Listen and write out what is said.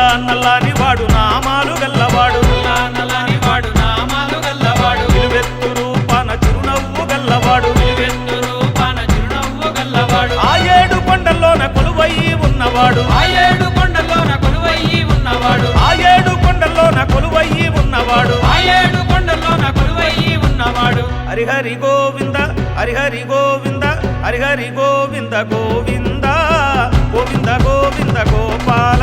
నల్ల నల్లని వాడు నామాలు గల్లవాడు. నల్ల నల్లని వాడు నామాలు గల్లవాడు నిలువెత్తు రూపాన చిరునవ్వు గల్లవాడు. వెత్తు రూపాన చిరునవ్వు గల్లవాడు ఆ ఏడు కొండల్లోన కొలువయ్యి ఉన్నవాడు. ఆ ఏడు కొండల్లోన కొలువయ్యి ఉన్నవాడు ఆ ఏడు కొండల్లోన కొలువయ్యి ఉన్నవాడు ఆ ఏడు కొండల్లోన కొలువయ్యి ఉన్నవాడు. హరిహరి గోవింద హరిహరి గోవింద హరిహరి గోవింద గోవింద గోవింద గోవింద గోపాల.